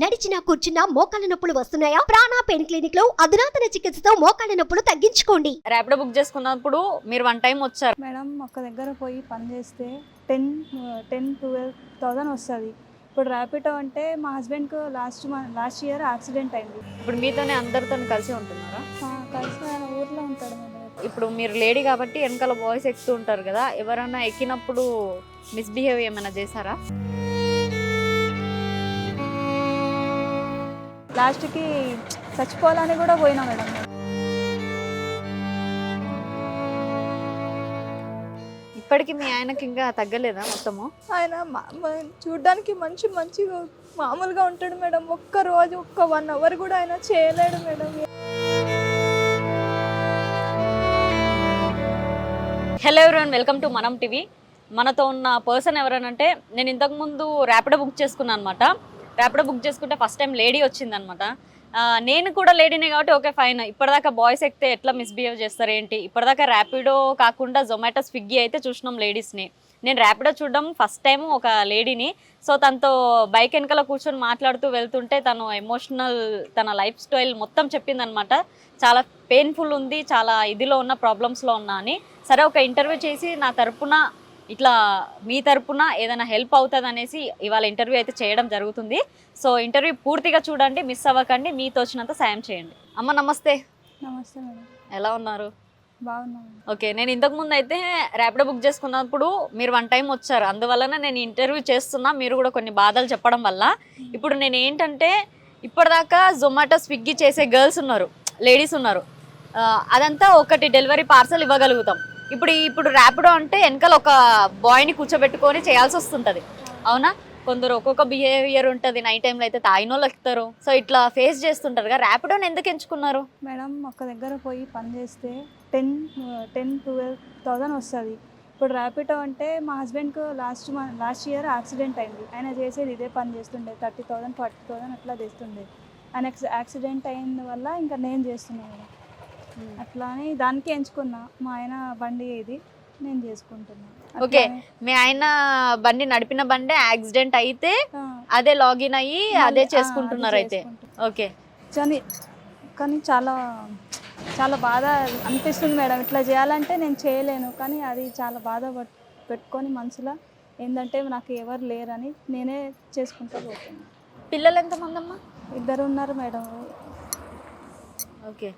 నడిచినా కూర్చున్నా మోకాళ్ళ నొప్పులు వస్తున్నాయా? ప్రాణా పెయిన్ క్లినిక్లో అధునాతన చికిత్సతో మోకాళ్ళ నొప్పులు తగ్గించుకోండి. ర్యాపిడో బుక్ చేసుకున్నప్పుడు మీరు వన్ టైం వచ్చారు. మేడం ఒక దగ్గర పోయి పని చేస్తే టెన్ టెన్ ట్వెల్వ్ థౌజండ్ వస్తుంది. ఇప్పుడు ర్యాపిడో అంటే మా హస్బెండ్కి లాస్ట్ లాస్ట్ ఇయర్ యాక్సిడెంట్ అయింది. ఇప్పుడు మీతోనే అందరితో కలిసి ఉంటున్నారా? కలిసి ఆయన ఊర్లో ఉంటాడు ఇప్పుడు మీరు లేడీ కాబట్టి వెనకాల బాయ్స్ ఎక్కుతూ ఉంటారు కదా ఎవరైనా ఎక్కినప్పుడు మిస్బిహేవ్ ఏమైనా చేశారా? లాస్ట్కి చచ్చిపోవాలని కూడా పోయినా మేడం ఇప్పటికి మీ ఆయనకి ఇంకా తగ్గలేదా మొత్తము? ఆయన చూడ్డానికి మంచి మంచిగా మామూలుగా ఉంటాడు మేడం. ఒక్క రోజు ఒక్క వన్ అవర్ కూడా ఆయన చేయలేడు madam. Hello everyone welcome to Manam TV మనతో ఉన్న పర్సన్ ఎవరనంటే నేను ఇంతకుముందు ర్యాపిడో బుక్ చేసుకున్నాను అనమాట ర్యాపిడో బుక్ చేసుకుంటే ఫస్ట్ టైం లేడీ వచ్చిందనమాట. అనమాట నేను కూడా లేడీనే కాబట్టి ఓకే ఫైన్. ఇప్పటిదాకా బాయ్స్ ఎక్కితే ఎట్లా మిస్బిహేవ్ చేస్తారు ఏంటి ఇప్పటిదాకా ర్యాపిడో కాకుండా జొమాటో స్విగ్గీ అయితే చూసినాం లేడీస్ని. నేను ర్యాపిడో చూడడం ఫస్ట్ టైం ఒక లేడీని. సో తనతో బైక్ వెనకాల కూర్చొని మాట్లాడుతూ వెళ్తుంటే తను ఎమోషనల్ తన లైఫ్ స్టైల్ మొత్తం చెప్పిందనమాట. చాలా పెయిన్ఫుల్ ఉంది చాలా ఇదిలో ఉన్న ప్రాబ్లమ్స్లో ఉన్నా అని. సరే ఒక ఇంటర్వ్యూ చేసి నా తరపున ఇట్లా మీ తరపున ఏదైనా హెల్ప్ అవుతుంది అనేసి ఇవాళ ఇంటర్వ్యూ అయితే చేయడం జరుగుతుంది. సో ఇంటర్వ్యూ పూర్తిగా చూడండి మిస్ అవ్వకండి మీతో వచ్చినంత సాయం చేయండి. అమ్మ నమస్తే. నమస్తే ఎలా ఉన్నారు? బాగున్నాను ఓకే నేను ఇంతకు ముందు అయితే ర్యాపిడో బుక్ చేసుకున్నప్పుడు మీరు వన్ టైం వచ్చారు. అందువలన నేను ఇంటర్వ్యూ చేస్తున్నా మీరు కూడా కొన్ని బాధలు చెప్పడం వల్ల. ఇప్పుడు నేను ఏంటంటే ఇప్పటిదాకా జొమాటో స్విగ్గీ చేసే గర్ల్స్ ఉన్నారు లేడీస్ ఉన్నారు. అదంతా ఒకటి డెలివరీ పార్సల్ ఇవ్వగలుగుతాం. ఇప్పుడు ఇప్పుడు ర్యాపిడో అంటే వెనకాల ఒక బాయ్ని కూర్చోబెట్టుకొని చేయాల్సి వస్తుంటుంది. అవునా? కొందరు ఒక్కొక్క బిహేవియర్ ఉంటుంది. నైట్ టైంలో అయితే తాగిన వాళ్ళు ఎక్కుతారు. సో ఇట్లా ఫేస్ చేస్తుంటారు కదా ర్యాపిడోని ఎందుకు ఎంచుకున్నారు? మేడం ఒక దగ్గర పోయి పని చేస్తే టెన్ టెన్ ట్వెల్వ్ థౌజండ్ వస్తుంది. ఇప్పుడు ర్యాపిడో అంటే మా హస్బెండ్కి లాస్ట్ లాస్ట్ ఇయర్ యాక్సిడెంట్ అయింది. ఆయన చేసేది ఇదే పని చేస్తుండే. థర్టీ థౌజండ్ ఫార్టీ థౌజండ్ అట్లా చేస్తుండే. ఆయన యాక్సిడెంట్ అయిన వల్ల ఇంకా నేను చేస్తున్నాను మేడం అట్లా అని దానికి ఎంచుకున్నా. మా ఆయన బండి ఇది నేను చేసుకుంటున్నా. ఓకే. అట్లానే, మీ ఆయన బండి నడిపిన బండి యాక్సిడెంట్ అయితే అదే లాగిన్ అయ్యి అదే చేసుకుంటున్నారు అయితే. ఓకే. కానీ కానీ చాలా చాలా బాధ అనిపిస్తుంది మేడం. ఇట్లా చేయాలంటే నేను చేయలేను. కానీ అది చాలా బాధ పట్- పెట్టుకొని మనసులో ఏంటంటే నాకు ఎవరు లేరని నేనే చేసుకుంటూ పోతున్నాను పిల్లలు ఎంతమంది అమ్మా? ఇద్దరు ఉన్నారు మేడం. ఓకే.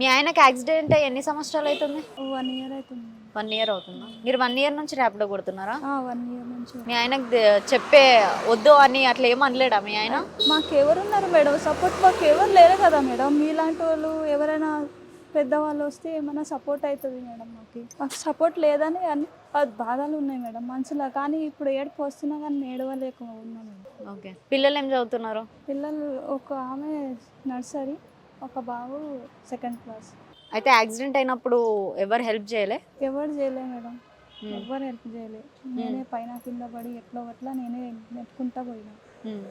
మీ ఆయనకి యాక్సిడెంట్ అయ్యి ఎన్ని సంవత్సరాలు అవుతుంది? వన్ ఇయర్ అవుతుంది. వన్ ఇయర్ అవుతుందా? మీరు వన్ ఇయర్ నుంచి ర్యాపిడో కొడుతున్నారా? వన్ ఇయర్ నుంచి. మీ ఆయనకు ద- చెప్పే వద్దు అని అట్లా ఏం అనలేడా మీ ఆయన? మాకు ఎవరున్నారు మేడం? సపోర్ట్ మాకు ఎవరు లేరు కదా మేడం. మీలాంటి వాళ్ళు ఎవరైనా పెద్దవాళ్ళు వస్తే ఏమైనా సపోర్ట్ అవుతుంది మేడం మాకు. మాకు సపోర్ట్ లేదని అన్ని ప- బాధలు ఉన్నాయి మేడం మనసులో. కానీ ఇప్పుడు ఏడుపు వస్తున్నా కానీ ఏడవలేక ఉన్నా మేడం. ఓకే. పిల్లలు ఏం చదువుతున్నారు? పిల్లలు ఒక ఆమె నర్సరీ. ఒక బాబు సెకండ్ క్లాస్ అయితే యాక్సిడెంట్ అయినప్పుడు ఎవరు హెల్ప్ చేయలే? ఎవరు చేయలే మేడం. Hmm. ఎవరు హెల్ప్ చేయలే. నేనే పైన కింద పడి ఎట్లా అట్లా నేనే నెట్టుకుంటా పోయినా. Hmm.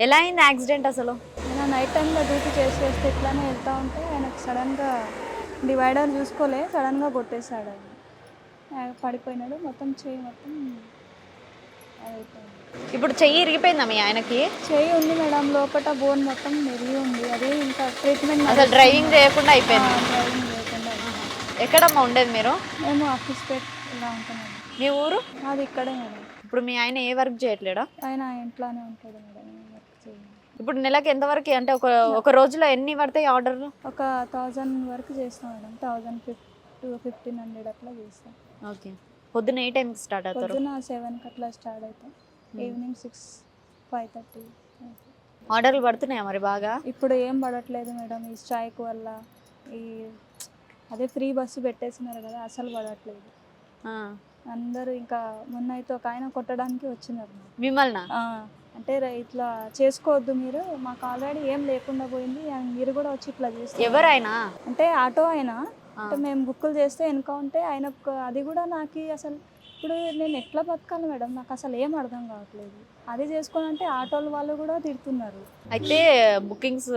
ఎలా అయింది యాక్సిడెంట్ అసలు? నేను నైట్ టైంలో డ్యూటీ చేసి చేస్తే ఇట్లానే వెళ్తా ఉంటే ఆయనకు సడన్గా డివైడర్ చూసుకోలే సడన్గా కొట్టేశాడు ఆయన. పడిపోయినాడు మొత్తం చేయి మొత్తం ఇప్పుడు చెయ్యి ఇరిగిపోయిందా మీ ఆయనకి? చేయి ఉంది మేడం లోపల బోన్ మొత్తం మెరిగి ఉంది. అది ఇంకా ట్రీట్మెంట్ అసలు డ్రైవింగ్ చేయకుండా అయిపోయింది. డ్రైవింగ్. ఎక్కడమ్మా ఉండేది మీరు? మేము ఆఫీస్ పెట్ ఇలా ఉంటున్నాం. మీ ఊరు? అది ఇక్కడే మేడం. ఇప్పుడు మీ ఆయన ఏ వర్క్ చేయట్లేడా? ఆయన ఇంట్లోనే ఉంటాడు మేడం వర్క్. ఇప్పుడు నెలకి ఎంత వరకు అంటే ఒక ఒక రోజులో ఎన్ని పడతాయి ఆర్డర్లు? ఒక థౌజండ్ వరకు చేస్తాం మేడం థౌజండ్ ఫిఫ్ టూ ఫిఫ్టీన్ హండ్రెడ్ అట్లా చేస్తాం. ఓకే. పొద్దున్న ఏ టైంకి స్టార్ట్ అవుతారు? పొద్దున సెవెన్కి అట్లా స్టార్ట్ అవుతాం. ఈవినింగ్ సిక్స్ ఫైవ్ థర్టీ ఆర్డర్లు పడుతున్నాయా మరి బాగా? ఇప్పుడు ఏం పడట్లేదు మేడం. ఈ స్ట్రైక్ వల్ల ఈ అదే ఫ్రీ బస్సు పెట్టేసినారు కదా అసలు పడట్లేదు. అందరూ ఇంకా మొన్న అయితే ఒక ఆయన కొట్టడానికి వచ్చినారు. మిమ్మల్నా? అంటే ఇట్లా చేసుకోవద్దు మీరు. మాకు ఆల్రెడీ ఏం లేకుండా పోయింది. మీరు కూడా వచ్చి ఇట్లా చేస్తారు ఎవరైనా అంటే ఆటో అయినా. అంటే మేము బుక్కులు చేస్తే వెనుక ఉంటే ఆయన అది కూడా నాకు అసలు ఇప్పుడు నేను ఎట్లా బతకాలి మేడం? నాకు అసలు ఏం అర్థం కావట్లేదు. అది చేసుకొని అంటే ఆటోల వాళ్ళు కూడా తిడుతున్నారు. అయితే బుకింగ్స్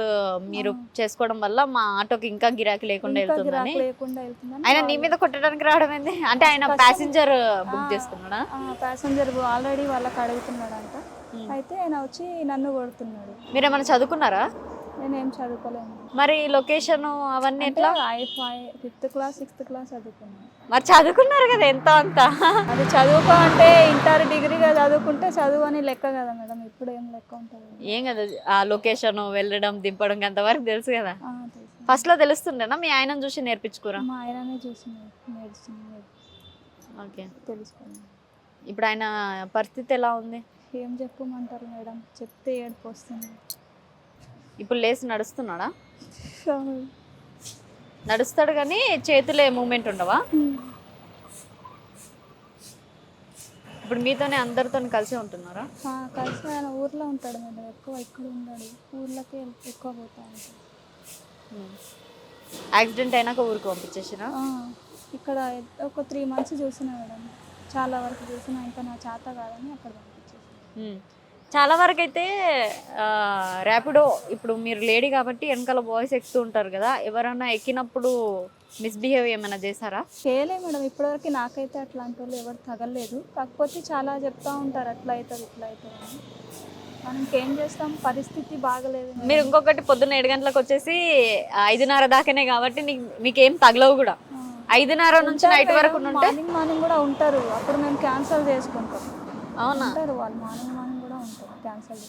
మీరు చేసుకోవడం వల్ల మా ఆటోకి ఇంకా గిరాకీ లేకుండా వెళ్తుందని లేకుండా వెళ్తుందని ఆయన నీ మీద కొట్టడానికి రావడం ఏంది? అంటే ఆయన. Passenger book. చేసుకున్నాడా ప్యాసింజర్ ఆల్రెడీ వాళ్ళకి అడుగుతున్నాడంట. అయితే ఆయన వచ్చి నన్ను కొడుతున్నాడు. మీరు ఏమైనా చదువుకున్నారా? నేనేం చదువుకోలేను. మరి లొకేషన్ అవన్నీ ఎట్లా? I five fifth class sixth class చదువుకున్నాను మరి చదువుకున్నారు కదా ఎంతో అంత? అది చదువుకో అంటే ఇంటర్ డిగ్రీగా చదువుకుంటే చదువు అని లెక్క కదా మేడం ఇప్పుడు ఏం లెక్క ఉంటుంది? ఏం కదా ఆ లొకేషన్ వెళ్ళడం దింపడం అంతవరకు తెలుసు కదా. ఆ, తెలుసు. ఫస్ట్లో తెలుస్తుండేనా మీ ఆయనను చూసి నేర్పించుకోరా. మా ఆయననే చూసి నేర్- నేర్చుకుని ఓకే. తెలుసుకున్నాను ఇప్పుడు ఆయన పరిస్థితి ఎలా ఉంది? ఏం చెప్పమంటారు మేడం? చెప్తే ఏడుపు వస్తుంది. ఇప్పుడు లేచి నడుస్తున్నాడా? నడుస్తాడు కానీ చేతులే మూమెంట్ ఉండవా? ఇప్పుడు మీతోనే అందరితో కలిసి ఉంటున్నారా? కలిసి ఆయన ఊర్లో ఉంటాడు మేడం ఎక్కువ ఇక్కడ ఉన్నాడు. ఊర్లోకి ఎక్కువ పోతా యాక్సిడెంట్ అయినాక ఊరికి పంపించేసినా ఇక్కడ ఒక త్రీ మంత్స్ చూసిన మేడం. చాలా వరకు చూసిన ఇంకా నా చేత కాదని అక్కడ పంపించేసి. చాలా వరకు అయితే ర్యాపిడో ఇప్పుడు మీరు లేడీ కాబట్టి వెనకాల బాయ్స్ ఎక్కుతూ ఉంటారు కదా ఎవరైనా ఎక్కినప్పుడు మిస్బిహేవ్ ఏమైనా చేశారా? చేయలే మేడం ఇప్పటివరకు నాకైతే అట్లాంటి వాళ్ళు ఎవరు తగలేదు. కాకపోతే చాలా చెప్తా ఉంటారు అట్లా అవుతుంది ఇట్లా అవుతుంది అని. మనం ఇంకేం చేస్తాం? పరిస్థితి బాగలేదు. మీరు ఇంకొకటి పొద్దున్న ఏడు గంటలకు వచ్చేసి ఐదున్నర దాకానే కాబట్టి మీకేం తగలవు కూడా. ఐదున్నర నుంచి నైట్ వరకు మార్నింగ్ మార్నింగ్ కూడా ఉంటారు. అప్పుడు మేము క్యాన్సిల్ చేసుకుంటాం. అవునా? వాళ్ళు మార్నింగ్ మార్నింగ్. క్యాన్సిల్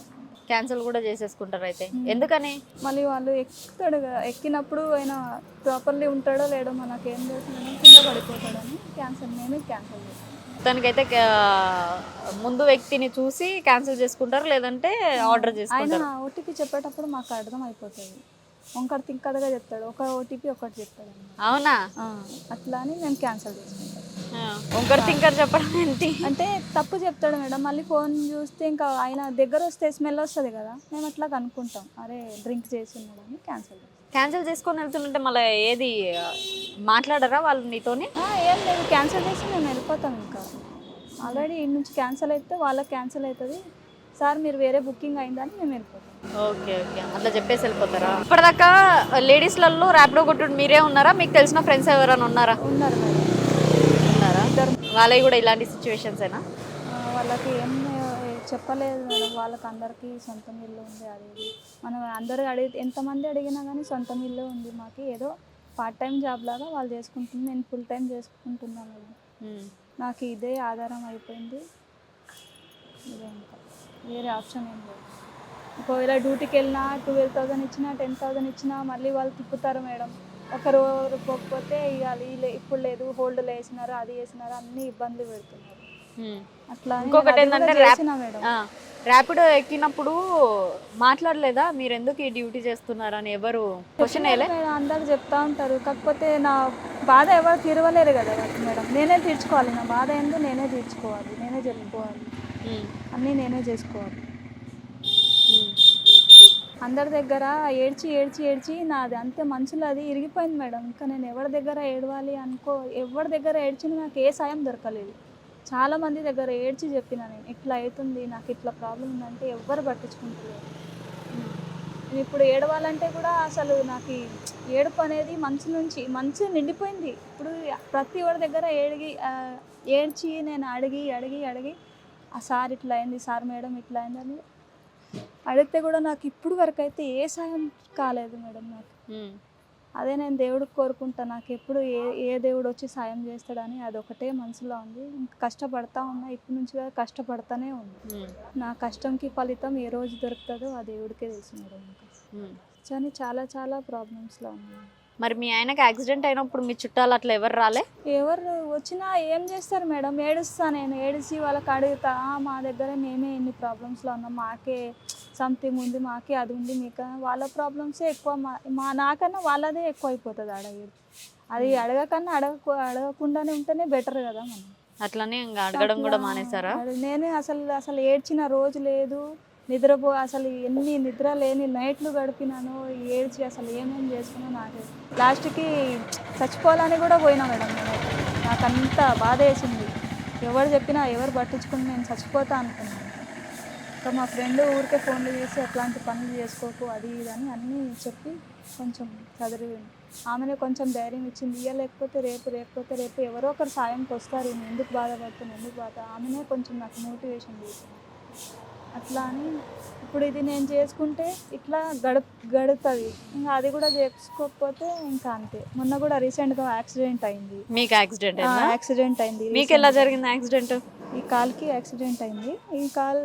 క్యాన్సిల్ కూడా చేసేసుకుంటారు అయితే. ఎందుకని? మళ్ళీ వాళ్ళు ఎక్కుతాడు ఎక్కినప్పుడు ఆయన ప్రాపర్లీ ఉంటాడో లేడో మనకేం మేడం కింద పడిపోతాడని క్యాన్సిల్ మేమే క్యాన్సిల్ చేస్తాం. తనకైతే ముందు వ్యక్తిని చూసి క్యాన్సిల్ చేసుకుంటారు లేదంటే ఆర్డర్ ఆయన చేసుకుంటారు. ఓటీపీ చెప్పేటప్పుడు మాకు అర్థం అయిపోతుంది ఒకటి తిక్కదగా చెప్తాడు ఒక ఓటీపీ ఒకటి చెప్తాడు. అవునా? అట్లా అని మేము క్యాన్సిల్ చేసుకుంటాం. ఒకరి తింకర్ చెప్పడం ఏంటి? అంటే తప్పు చెప్తాడు మేడం. మళ్ళీ ఫోన్ చూస్తే ఇంకా ఆయన దగ్గర వస్తే స్మెల్ వస్తుంది కదా. మేము అట్లా అనుకుంటాం అరే డ్రింక్ చేసి ఉన్నాడని క్యాన్సిల్ క్యాన్సిల్ చేసుకొని వెళ్తుంటే మళ్ళీ ఏది మాట్లాడరా వాళ్ళు నీతోని? ఏం లేదు. క్యాన్సిల్ చేసి మేము వెళ్ళిపోతాం ఇంకా. ఆల్రెడీ ఈ నుంచి క్యాన్సిల్ అయితే వాళ్ళకి క్యాన్సిల్ అవుతుంది. సార్ మీరు వేరే బుకింగ్ అయిందని మేము వెళ్ళిపోతాం. Okay okay. అట్లా చెప్పేసి వెళ్ళిపోతారా? ఇప్పటిదాకా లేడీస్లలో ర్యాపిడో కొట్టుడు మీరే ఉన్నారా? మీకు తెలిసిన ఫ్రెండ్స్ ఎవరైనా ఉన్నారా? ఉన్నారు మేడం. వాళ్ళవి కూడా ఇలాంటి సిచ్యువేషన్స్ అయినా ఆ, వాళ్ళకి ఏం చెప్పలేదు మేడం. వాళ్ళకి అందరికీ సొంతం ఇల్లు ఉంది అది. మనం అందరు అడిగి ఎంతమంది అడిగినా కానీ సొంతం ఇల్లు ఉంది మాకు. ఏదో పార్ట్ టైం జాబ్ లాగా వాళ్ళు చేసుకుంటుంది. నేను ఫుల్ టైం చేసుకుంటున్నాను మేడం. నాకు ఇదే ఆధారం అయిపోయింది. ఇదే ఇంకా. వేరే ఆప్షన్ ఏం లేదు. ఒకవేళ డ్యూటీకి వెళ్ళినా ట్వెల్వ్ థౌసండ్ ఇచ్చినా టెన్ థౌసండ్ ఇచ్చినా మళ్ళీ వాళ్ళు తిప్పుతారు మేడం. ఒక రోజు పోకపోతే లే- ఇప్పుడు లేదు హోల్డ్ వేసినారు అది వేసినారు అన్ని ఇబ్బందులు పెడుతున్నారు. అట్లా ఇంకొకటి ఏంటంటే మేడం. ర్యాపిడో ఎక్కినప్పుడు మాట్లాడలేదా? మీరు ఎందుకు ఈ డ్యూటీ చేస్తున్నారని ఎవరు క్వశ్చన్ అందరు చెప్తా ఉంటారు. కాకపోతే నా బాధ ఎవరు తీరవలేరు కదా మేడం. నేనే తీర్చుకోవాలి. నా బాధ ఏందో నేనే తీర్చుకోవాలి. నేనే చెప్పుకోవాలి అన్నీ నేనే చేసుకోవాలి. అందరి దగ్గర ఏడ్చి ఏడ్చి ఏడ్చి నాది అంతే మనుషులు అది ఇరిగిపోయింది మేడం. ఇంకా నేను ఎవరి దగ్గర ఏడవాలి అనుకో ఎవరి దగ్గర ఏడ్చినా నాకు ఏ సాయం దొరకలేదు. చాలా మంది దగ్గర ఏడ్చి చెప్పిన నేను ఇట్లా అవుతుంది నాకు ఇట్లా ప్రాబ్లం ఉందంటే ఎవ్వరు పట్టించుకుంటలేరు. నేను ఇప్పుడు ఏడవాలంటే కూడా అసలు నాకు ఏడుపు అనేది మనసు నుంచి మనసు నిండిపోయింది. ఇప్పుడు ప్రతి ఒక్కరి దగ్గర ఏడిగి ఏడ్చి నేను అడిగి అడిగి అడిగి ఆ సార్ ఇట్లా అయింది సార్ మేడం ఇట్లా అయిందని అడిగితే కూడా నాకు ఇప్పుడు వరకు అయితే ఏ సాయం కాలేదు మేడం నాకు. అదే నేను దేవుడికి కోరుకుంటా నాకు ఎప్పుడు ఏ ఏ దేవుడు వచ్చి సాయం చేస్తాడని అదొకటే మనసులో ఉంది. ఇంకా కష్టపడతా ఉన్నా ఇప్పటి నుంచి కష్టపడతానే ఉన్నా నా కష్టంకి ఫలితం ఏ రోజు దొరుకుతుందో ఆ దేవుడికే తెలుసు మేడం ఇంకా. కానీ చాలా చాలా ప్రాబ్లమ్స్లో ఉన్నాయి మరి మీ ఆయనకి యాక్సిడెంట్ అయినప్పుడు మీ చుట్టాలు అట్లా ఎవరు రాలే? ఎవరు వచ్చినా ఏం చేస్తారు మేడం? ఏడుస్తా నేను. ఏడిసి వాళ్ళకి అడుగుతా "ఆ, మా దగ్గర మేమే ఎన్ని ప్రాబ్లమ్స్లో ఉన్నాం. మాకే సంథింగ్ ఉంది మాకే అది ఉంది మీకు వాళ్ళ ప్రాబ్లమ్సే ఎక్కువ. మా మా నాకన్నా వాళ్ళదే ఎక్కువ అయిపోతుంది అడగేది అది అడగకన్నా అడగ అడగకుండానే ఉంటేనే బెటర్ కదా మనం. అట్లనే ఇంకా అడగడం కూడా మానేశారా? నేనే అసలు అసలు ఏడ్చిన రోజు లేదు. నిద్రపో అసలు ఎన్ని నిద్ర లేని నైట్లు గడిపినాను ఏడ్చి అసలు ఏమేమి చేసుకున్నాను నాకు లాస్ట్కి చచ్చిపోవాలని కూడా పోయినా మేడం నేను. నాకు అంత బాధ వేసింది. ఎవరు చెప్పినా ఎవరు పట్టించుకుని నేను చచ్చిపోతా అనుకున్నాను. ఇంకా మా ఫ్రెండ్ ఊరికే ఫోన్లు చేసి అట్లాంటి పనులు చేసుకోకు అది ఇది అని అన్నీ చెప్పి కొంచెం చదివి ఆమెనే కొంచెం ధైర్యం ఇచ్చింది. ఇయ్యలేకపోతే రేపు లేకపోతే రేపు ఎవరో ఒకరు సాయంకి వస్తారు. నేను ఎందుకు బాధపడుతున్నాను ఎందుకు బాధ ఆమెనే కొంచెం నాకు మోటివేషన్ చేసింది. అట్లా అని. ఇప్పుడు ఇది నేను చేసుకుంటే ఇట్లా గడు గడుతుంది. ఇంకా అది కూడా చేసుకోకపోతే ఇంకా అంతే. మొన్న కూడా రీసెంట్గా యాక్సిడెంట్ అయింది. మీకు యాక్సిడెంట్ యాక్సిడెంట్ అయింది మీకు ఎలా. జరిగింది యాక్సిడెంట్? ఈ కాల్కి యాక్సిడెంట్ అయింది. ఈ కాల్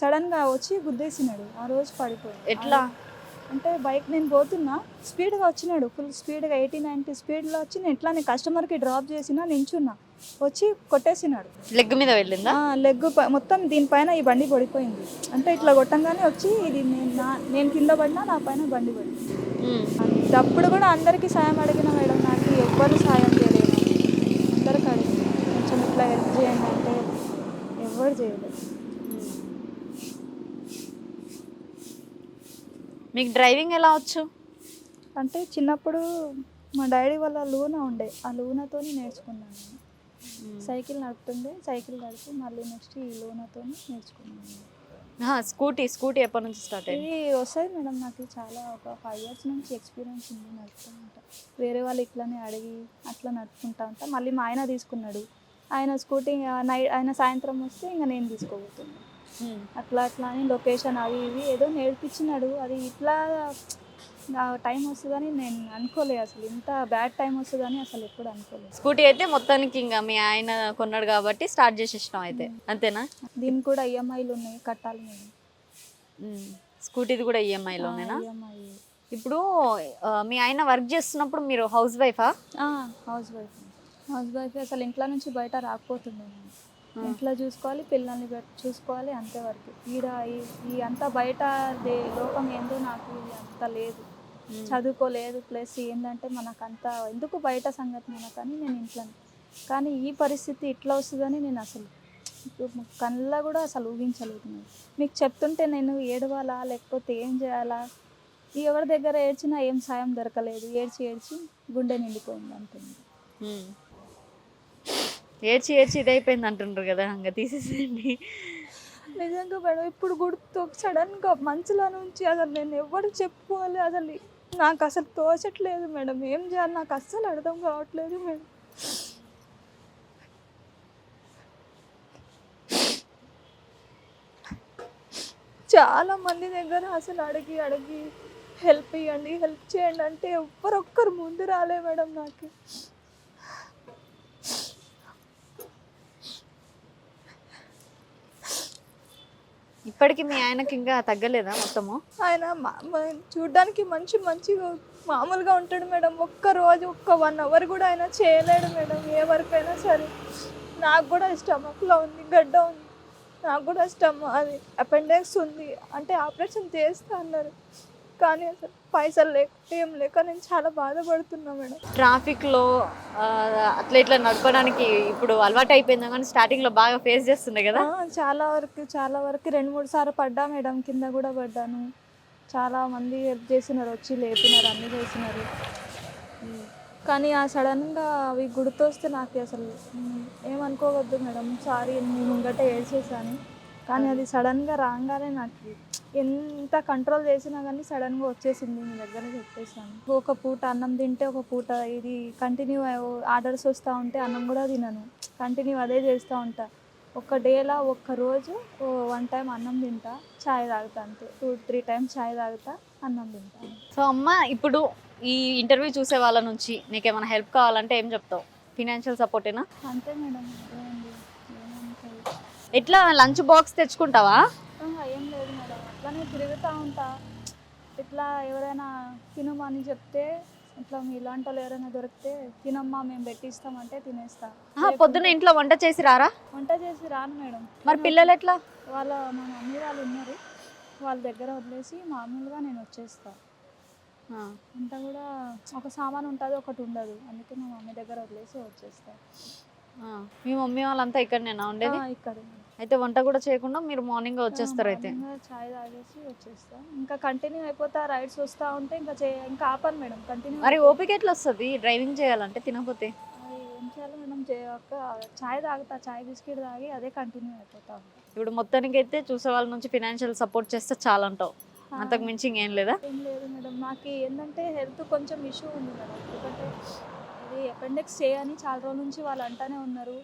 సడన్గా వచ్చి గుద్దేసినాడు. ఆ రోజు పడిపోయింది. ఎట్లా? అంటే బైక్ నేను పోతున్నా స్పీడ్గా వచ్చినాడు. ఫుల్ స్పీడ్గా ఎయిటీ నైంటీ స్పీడ్లో వచ్చి నేను ఎట్లా నేను కస్టమర్కి డ్రాప్ చేసినా నించున్నా. వచ్చి కొట్టేసినాడు. లెగ్ మీద వెళ్ళిందా? లెగ్ మొత్తం దీనిపైన ఈ బండి పడిపోయింది. అంటే ఇట్లా కొట్టంగానే వచ్చి ఇది నేను నా- నేను కింద పడినా నా పైన బండి పడింది. అప్పుడు కూడా అందరికీ సాయం అడిగిన మేడం నాకు ఎవ్వరు సాయం చేయలేదు. అందరికి అడిగిన కొంచెం ఇట్లా హెల్ప్ చేయండి అంటే ఎవ్వరు చేయలేదు. మీకు డ్రైవింగ్ ఎలా వచ్చు? అంటే చిన్నప్పుడు మా డాడీ వాళ్ళ లూనా ఉండే. ఆ లూనాతో నేర్చుకున్నాను. నేను. సైకిల్ నడుపుతుండే. సైకిల్ నడిపి మళ్ళీ నెక్స్ట్ ఈ లూనాతో నేర్చుకున్నాను. స్కూటీ స్కూటీ ఎప్పటి నుంచి స్టార్ట్ అయింది? ఇది వస్తుంది మేడం నాకు చాలా ఒక ఫైవ్ ఇయర్స్ నుంచి ఎక్స్పీరియన్స్ ఉంది నడుపుకుంటా వేరే వాళ్ళు ఇట్లానే అడిగి అట్లా నడుపుకుంటా ఉంటా. మళ్ళీ మా ఆయన తీసుకున్నాడు. ఆయన స్కూటీ నైట్ ఆయన సాయంత్రం వస్తే ఇంకా నేను తీసుకోబోతున్నాను. అట్లా అట్లా అని లొకేషన్ అవి ఇవి ఏదో నేర్పించినాడు. అది ఇట్లా టైం వస్తుందని నేను అనుకోలే అసలు. ఇంత బ్యాడ్ టైం వస్తుందని అసలు ఎప్పుడు అనుకోలేదు. స్కూటీ అయితే మొత్తానికి ఇంకా మీ ఆయన కొన్నాడు కాబట్టి స్టార్ట్ చేసేసినాం అయితే. అంతేనా? దీనికి కూడా ఈఎంఐలు ఉన్నాయి కట్టాలి నేను. స్కూటీది కూడా ఈఎంఐలోనేనా ఈఎంఐ ఇప్పుడు ఆ, మీ ఆయన వర్క్ చేస్తున్నప్పుడు మీరు హౌస్ వైఫా? Housewife. Housewife. అసలు ఇంట్లో నుంచి బయట రాకపోతుండే నేను. ఇంట్లో చూసుకోవాలి పిల్లల్ని చూసుకోవాలి అంతే వరకు. ఈడ ఈ- అంతా బయట లోకం ఏందో నాకు ఇది అంత లేదు. చదువుకోలేదు ప్లస్ ఏంటంటే మనకంత ఎందుకు బయట సంగతి మనకని నేను ఇంట్లో కానీ ఈ పరిస్థితి ఇట్లా వస్తుందని నేను అసలు కళ్ళ కూడా అసలు ఊహించలేదు నేను. మీకు చెప్తుంటే నేను ఏడవాలా లేకపోతే ఏం చేయాలా? ఎవరి దగ్గర ఏడ్చినా ఏం సాయం దొరకలేదు. ఏడ్చి ఏడ్చి గుండె నిండిపోయింది అంటుంది. ఏడ్చి ఏడ్చి ఇదైపోయింది అంటుండ్రు కదా ఇంకా తీసేసేయండి. నిజంగా మేడం ఇప్పుడు గుర్తు సడన్గా మంచులో నుంచి అసలు నేను ఎవరు చెప్పుకోవాలి అసలు నాకు అసలు తోచట్లేదు మేడం ఏం చేయాలి నాకు అస్సలు అర్థం కావట్లేదు మేడం. చాలా మంది దగ్గర అసలు అడిగి అడిగి హెల్ప్ ఇవ్వండి హెల్ప్ చేయండి అంటే ఎవరొక్కరు ముందు రాలే మేడం నాకు. ఇప్పటికి మీ ఆయనకి ఇంకా తగ్గలేదా మొత్తము? ఆయన మా- మంచి మంచిగా మామూలుగా ఉంటాడు మేడం. ఒక్క రోజు ఒక్క వన్ అవర్ కూడా ఆయన చేయలేడు మేడం. ఏ వర్క్ అయినా సరే. నాకు కూడా స్టమక్లో ఉంది గడ్డ ఉంది. నాకు కూడా స్టమ అది అపెండిక్స్ ఉంది. అంటే ఆపరేషన్ చేస్తా అన్నారు. కానీ అసలు పైసలు లేక ఏం లేక నేను చాలా బాధపడుతున్నా మేడం. ట్రాఫిక్లో ఆ, అట్లా ఇట్లా నడపడానికి ఇప్పుడు అలవాటు అయిపోయిందా? కానీ స్టార్టింగ్లో బాగా ఫేస్ చేస్తుండే కదా? చాలా వరకు చాలా వరకు రెండు మూడు సార్లు పడ్డా మేడం కింద కూడా పడ్డాను. చాలా మంది హెల్ప్ చేసినారు వచ్చి లేపినారు అన్నీ చేసినారు. కానీ ఆ సడన్గా అవి గుర్తొస్తే నాకు అసలు ఏమనుకోవద్దు మేడం సారీ నేను ముంగట ఏడ్చేసాను కానీ అది సడన్గా రాగానే నాకు ఎంత కంట్రోల్ చేసినా కానీ సడన్గా వచ్చేసింది మీ దగ్గర చెప్పేసాను ఒక పూట అన్నం తింటే ఒక పూట ఇది కంటిన్యూ ఆర్డర్స్ వస్తూ ఉంటే అన్నం కూడా తినను. కంటిన్యూ అదే చేస్తూ ఉంటా. ఒక డేలా ఒక్క రోజు వన్ టైం అన్నం తింటా చాయ్ తాగుతా అంతే. టూ త్రీ టైమ్స్ చాయ్ తాగుతా అన్నం తింటాను సో అమ్మ ఇప్పుడు ఈ ఇంటర్వ్యూ చూసే వాళ్ళ నుంచి నీకేమైనా హెల్ప్ కావాలంటే ఏం చెప్తావు? ఫినాన్షియల్ సపోర్టేనా అంతే మేడం ఎట్లా లంచ్ బాక్స్ తెచ్చుకుంటావా ఆహా, ఏం లేదు మేడం అట్లానే తిరుగుతూ ఉంటా. ఇట్లా ఎవరైనా తినమని చెప్తే ఇట్లా మీ ఇలాంటి వాళ్ళు ఎవరైనా దొరికితే తినమ్మా మేము పెట్టిస్తామంటే తినేస్తా. ఆహా, పొద్దున్న ఇంట్లో వంట చేసి రారా? వంట చేసి రాను మేడం. మరి పిల్లలు ఎట్లా? వాళ్ళ మా మమ్మీ వాళ్ళు ఉన్నారు. వాళ్ళ దగ్గర వదిలేసి మామూలుగా నేను వచ్చేస్తా. అంత కూడా ఒక సామాన్ ఉంటుంది ఒకటి ఉండదు. అందుకే మా మమ్మీ దగ్గర వదిలేసి వచ్చేస్తా. మీ మమ్మీ వాళ్ళంతా ఇక్కడనేనా ఉండేది? ఇక్కడ. అయితే వంట కూడా చేయకుండా మీరు మార్నింగ్ వచ్చేస్తారు అయితే. చాయ్ తాగేసి వచ్చేస్తా. ఇంకా కంటిన్యూ అయిపోతా రైడ్స్ వస్తూ ఉంటే ఇంకా ఇంకా ఆపను మేడం కంటిన్యూ మరి ఓపిక ఎట్లా వస్తుంది? డ్రైవింగ్ చేయాలంటే తినకపోతే? అది ఏం చేయాలి మేడం? చేయక చాయ్ తాగుతా చాయ్ బిస్కెట్ తాగి అదే కంటిన్యూ అయిపోతా ఇప్పుడు మొత్తానికి అయితే చూసే వాళ్ళ నుంచి ఫినాన్షియల్ సపోర్ట్ చేస్తే చాలా అంటావు అంతకు మించి ఇంకేం లేదా? ఏం లేదు మేడం. నాకు ఏంటంటే హెల్త్ కొంచెం ఇష్యూ ఉంది మేడం. ఎందుకంటే ఇది అపెండిక్స్ చేయని చాలా రోజుల నుంచి వాళ్ళు అంటానే ఉన్నారు.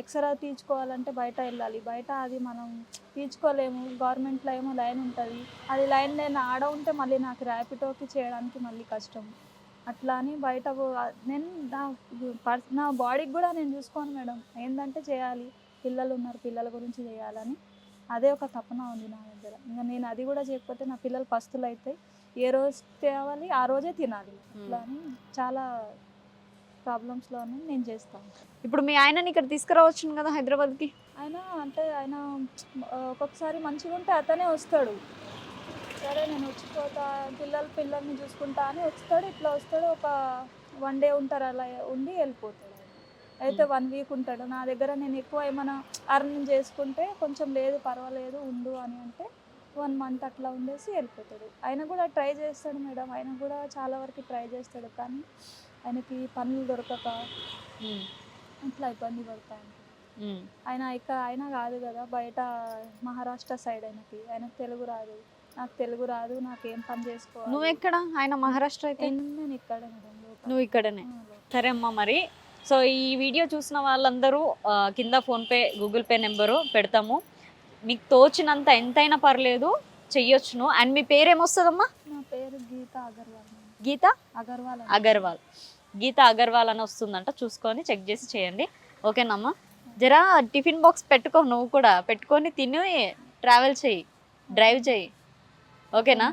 ఎక్స్రా తీర్చుకోవాలంటే బయట వెళ్ళాలి. బయట అది మనం తీర్చుకోలేము. గవర్నమెంట్లో ఏమో లైన్ ఉంటుంది. అది లైన్ నేను ఆడ ఉంటే మళ్ళీ నాకు ర్యాపిడోకి చేయడానికి మళ్ళీ కష్టం. అట్లా అని బయట నేను నా పర్స్ నా బాడీకి కూడా నేను చూసుకోను మేడం. ఏంటంటే చేయాలి. పిల్లలు ఉన్నారు. పిల్లల గురించి చేయాలని. అదే ఒక తపన ఉంది నా దగ్గర. ఇంకా నేను అది కూడా చేయకపోతే నా పిల్లలు పస్తులు అవుతాయి ఏ రోజు తేవాలి ఆ రోజే తినాలి. అట్లా అని చాలా ప్రాబ్లమ్స్లోనే నేను చేస్తాను. ఇప్పుడు మీ ఆయనని ఇక్కడ తీసుకురావచ్చు కదా హైదరాబాద్కి? ఆయన అంటే ఆయన ఒక్కొక్కసారి మంచిగా ఉంటే అతనే వస్తాడు. సరే నేను వచ్చిపోతా పిల్లలు పిల్లల్ని చూసుకుంటా అని వస్తాడు. ఇట్లా వస్తాడు. ఒక వన్ డే ఉంటారు అలా ఉండి వెళ్ళిపోతాడు. అయితే వన్ వీక్ ఉంటాడు. నా దగ్గర నేను ఎక్కువ ఏమైనా అర్నింగ్ చేసుకుంటే కొంచెం లేదు పర్వాలేదు ఉండు అని అంటే వన్ మంత్ అట్లా ఉండేసి వెళ్ళిపోతాడు. ఆయన కూడా ట్రై చేస్తాడు మేడం. ఆయన కూడా చాలా వరకు ట్రై చేస్తాడు. కానీ ఆయనకి పనులు దొరకక అట్లా ఇబ్బంది పడతాయి ఆయన ఇక్కడ ఆయన కాదు కదా బయట మహారాష్ట్ర సైడ్ ఆయనకి. ఆయనకు తెలుగు రాదు. నాకు తెలుగు రాదు నాకేం పని చేసుకోవాలి? నువ్వు ఎక్కడ ఆయన మహారాష్ట్ర అయితే? నేను ఇక్కడ. నువ్వు ఇక్కడనే. సరే అమ్మా మరి. సో ఈ వీడియో చూసిన వాళ్ళందరూ కింద ఫోన్పే గూగుల్ పే నెంబరు పెడతాము. మీకు తోచినంత ఎంతైనా పర్లేదు చెయ్యొచ్చును. అండ్ మీ పేరు ఏమొస్తుందమ్మా నా పేరు గీత అగర్వాల్. గీత అగర్వాల్ అగర్వాల్. గీత అగర్వాల్ అని వస్తుందంట. చూసుకొని చెక్ చేసి చేయండి. ఓకేనమ్మా? జరా టిఫిన్ బాక్స్ పెట్టుకో నువ్వు కూడా. పెట్టుకొని తిని ట్రావెల్ చెయ్యి డ్రైవ్ చెయ్యి ఓకేనా?